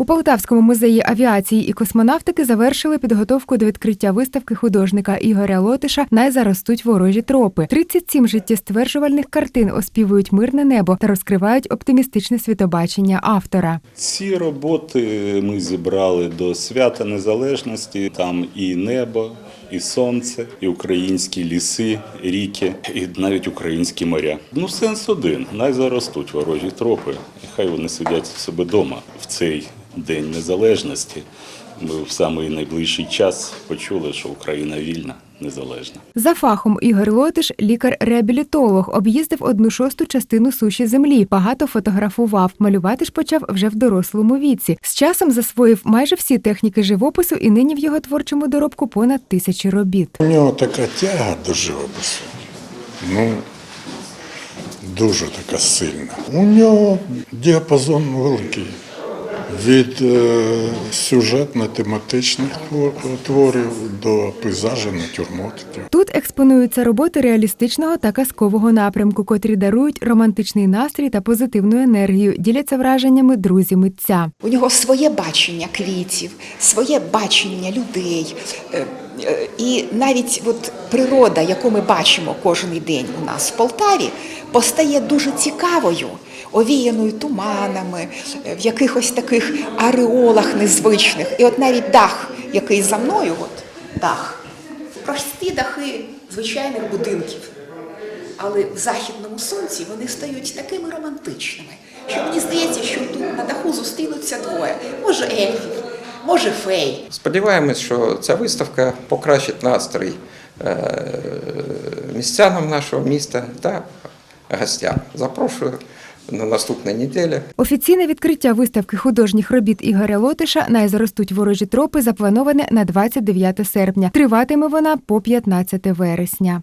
У Полтавському музеї авіації і космонавтики завершили підготовку до відкриття виставки художника Ігоря Лотиша Найзаростуть ворожі тропи. 37 життєстверджувальних картин оспівують мирне небо та розкривають оптимістичне світобачення автора. Ці роботи ми зібрали до свята незалежності. Там і небо, і сонце, і українські ліси, ріки, і навіть українські моря. Ну, сенс один. Най заростуть ворожі тропи. І хай вони сидять в себе вдома в цей день незалежності. Ми в самий найближчий час почули, що Україна вільна, незалежна. За фахом Ігор Лотиш, лікар-реабілітолог, об'їздив одну шосту частину суші землі, багато фотографував. Малювати ж почав вже в дорослому віці. З часом засвоїв майже всі техніки живопису, і нині в його творчому доробку понад тисячі робіт. У нього така тяга до живопису. Ну, дуже така сильна. У нього діапазон великий. Від е, сюжетно-тематичних творів до пейзажів, натюрмортів. Тут експонуються роботи реалістичного та казкового напрямку, котрі дарують романтичний настрій та позитивну енергію, діляться враженнями друзі митця. У нього своє бачення квітів, своє бачення людей. Е, І навіть от природа, яку ми бачимо кожен день у нас в Полтаві, постає дуже цікавою, овіяною туманами, е, в якихось таких ареолах незвичних. І от навіть дах, який за мною, от дах, прості дахи звичайних будинків. Але в західному сонці вони стають такими романтичними, що мені здається, що тут на даху зустрінуться двоє. Може ельфів, може фей. Сподіваємось, що ця виставка покращить настрій е, містянам нашого міста та гостям. Запрошую на наступній неділі. Офіційне відкриття виставки художніх робіт Ігоря Лотиша Найзаростуть ворожі тропи заплановане на 29 серпня. Триватиме вона по 15 вересня.